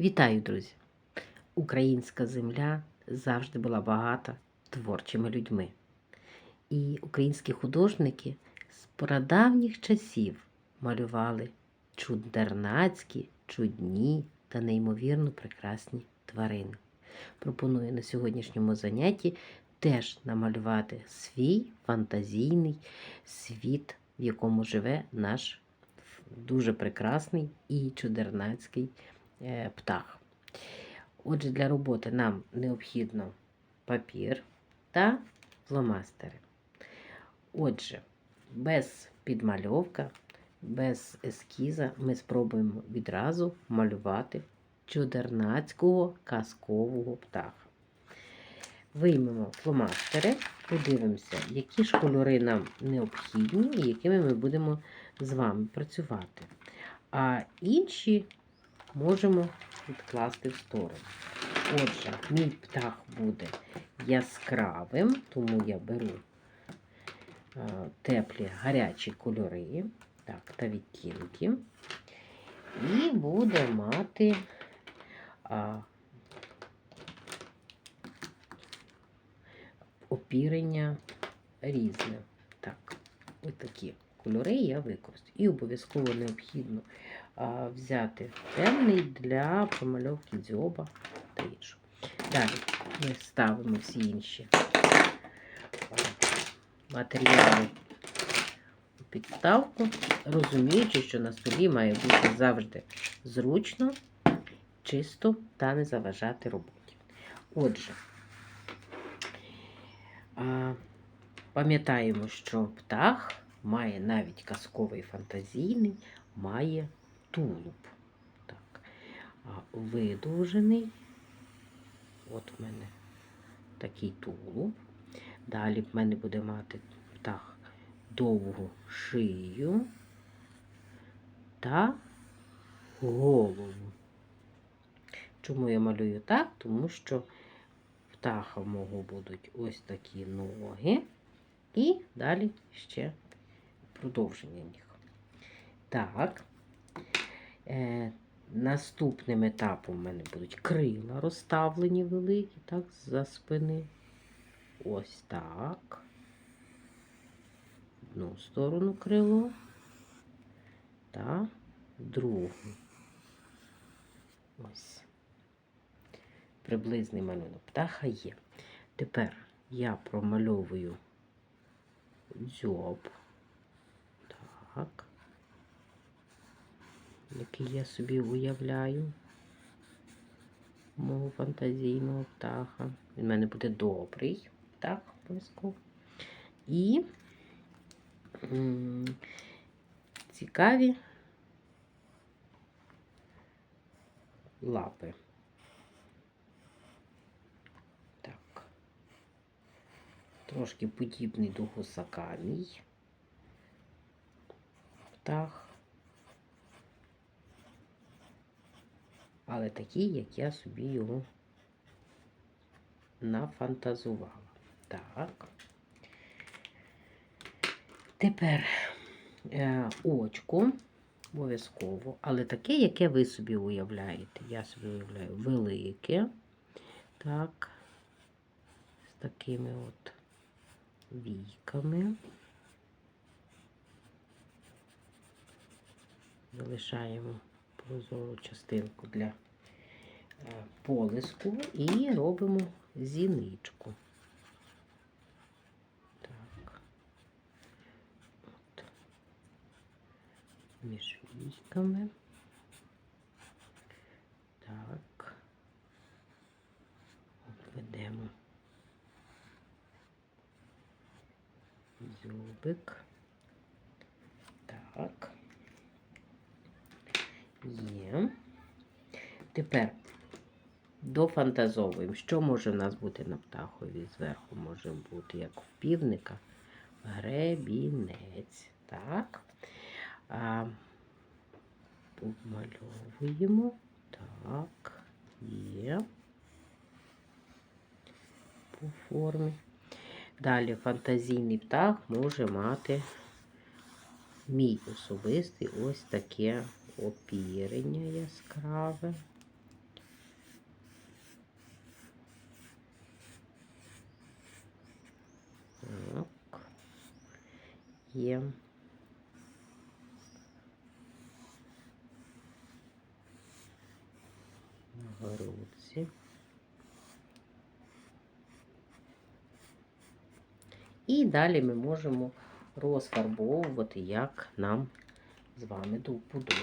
Вітаю, друзі! Українська земля завжди була багата творчими людьми. І українські художники з прадавніх часів малювали чудернацькі, чудні та неймовірно прекрасні тварини. Пропоную на сьогоднішньому занятті теж намалювати свій фантазійний світ, в якому живе наш дуже прекрасний і чудернацький птах. Отже, для роботи нам необхідно папір та фломастери. Отже, без підмальовка, без ескіза ми спробуємо відразу малювати чудернацького казкового птаха. Виймемо фломастери, подивимося, які ж кольори нам необхідні і якими ми будемо з вами працювати. А інші можемо відкласти в сторону. Отже, мій птах буде яскравим, тому я беру е, теплі гарячі кольори так, та відтінки. І буде мати а, опірення різне. Так, ось такі кольори я використаю. І обов'язково необхідно взяти темний для промальовки дзьоба та іншого. Далі ми ставимо всі інші матеріали у підставку, розуміючи, що на столі має бути завжди зручно, чисто та не заважати роботі. Отже, пам'ятаємо, що птах має навіть казковий фантазійний, має тулуб. Так. А видовжений. От в мене такий тулуб. Далі в мене буде мати птах довгу шию та голову. Чому я малюю так? Тому що птаха мого будуть ось такі ноги, і далі ще продовження ніг. Так. Е, Наступним етапом в мене будуть крила розставлені великі, так, за спини. Ось так. Одну сторону крило та другу. Ось. Приблизний малюнок птаха є. Тепер я промальовую дзьоб. Так який я собі уявляю мого фантазійного птаха. Він в мене буде добрий, так, обов'язково. І цікаві лапи. Так. Трошки подібний до гусака мій птах. Але такий, як я собі його нафантазувала. Так. Тепер е, очко обов'язково, але таке, яке ви собі уявляєте. Я собі уявляю велике. Так, з такими от війками. Залишаємо прозору частинку для е, полиску і робимо зіничку. Так. От. Між війками. Так. Обведемо зубик. Так. Є. Тепер дофантазовуємо, що може в нас бути на птахові. Зверху може бути, як в півника, гребінець. Так. А, Обмальовуємо. Так, є. По формі. Далі фантазійний птах може мати мій особистий ось таке опірення яскраве. Так. Є. На грудці. І далі ми можемо розфарбовувати, як нам з вами до вподоби.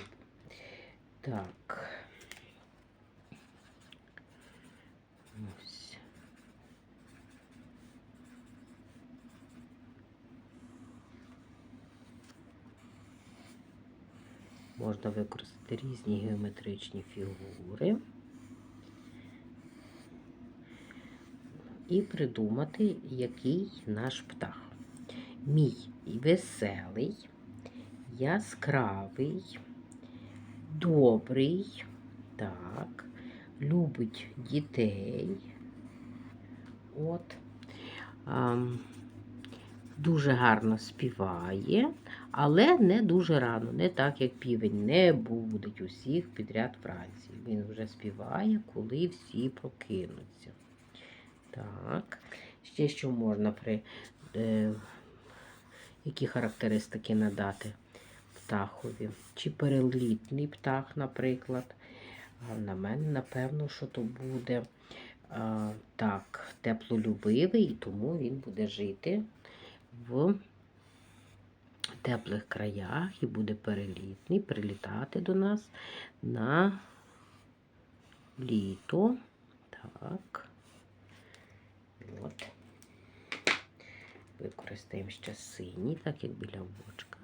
Так. Ось. Можна використати різні геометричні фігури і придумати, який наш птах. Мій веселий, яскравий, добрий, так, любить дітей. От. Дуже гарно співає, але не дуже рано, не так, як півень, не будить усіх підряд вранці. Він вже співає, коли всі прокинуться. Так. Ще що можна при е, які характеристики надати птахові? Чи перелітний птах, наприклад. А на мене, напевно, що то буде а, так, теплолюбивий, і тому він буде жити в теплих краях і буде перелітний, прилітати до нас на літо. Так. От. Використаємо ще синій, так як біля бочка.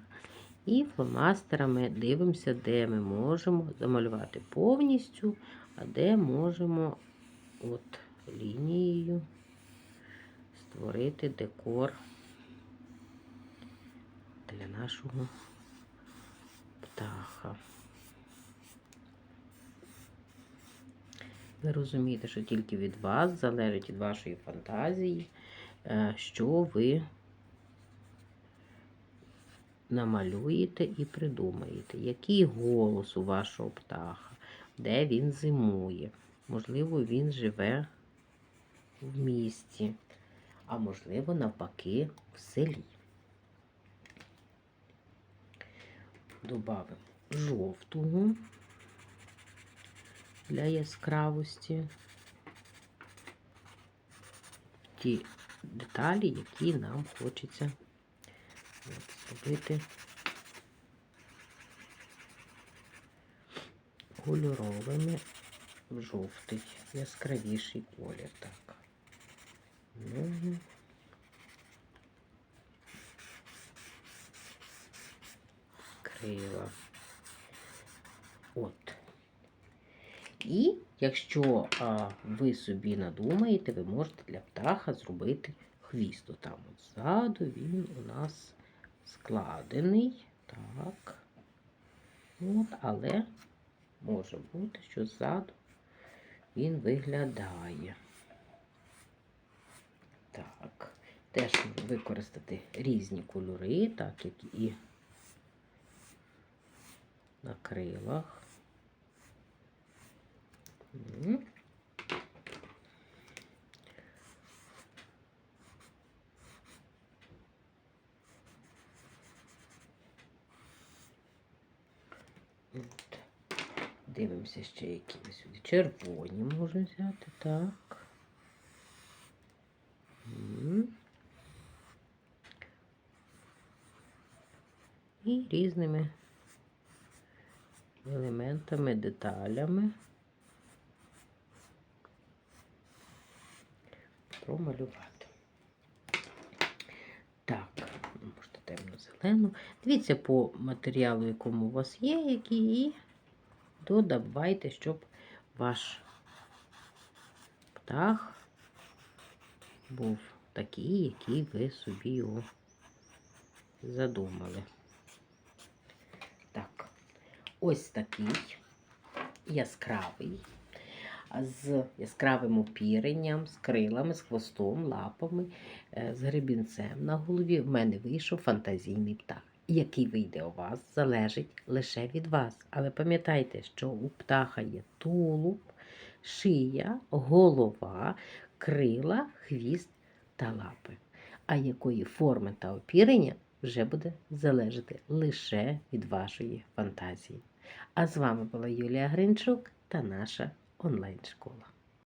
І фломастерами дивимося, де ми можемо замалювати повністю, а де можемо от лінією створити декор нашого птаха. Ви розумієте, що тільки від вас залежить від вашої фантазії, е, що ви намалюєте і придумаєте, який голос у вашого птаха, де він зимує. Можливо, він живе в місті, а можливо, навпаки, в селі. Добавимо жовтого для яскравості. Ті деталі, які нам хочеться зробити кольоровими в жовтий, яскравіший колір. Так. Ну, крила. От. І якщо а, ви собі надумаєте, ви можете для птаха зробити хвіст. Там от ззаду він у нас складений. Так. От, але може бути, що ззаду він виглядає. Так. Теж використати різні кольори, так як і на крилах. От. Дивимося ще які ми сюди. Червоні можна взяти, так. І різними елементами, деталями промалювати. Так, можете темно-зелену. Дивіться по матеріалу, якому у вас є, який, і додавайте, щоб ваш птах був такий, який ви собі його задумали. Ось такий яскравий, з яскравим опіренням, з крилами, з хвостом, лапами, е, з гребінцем на голові. В мене вийшов фантазійний птах. Який вийде у вас, залежить лише від вас. Але пам'ятайте, що у птаха є тулуб, шия, голова, крила, хвіст та лапи. а якої форми та опірення вже буде залежати лише від вашої фантазії. А з вами була Юлія Гринчук та наша онлайн-школа.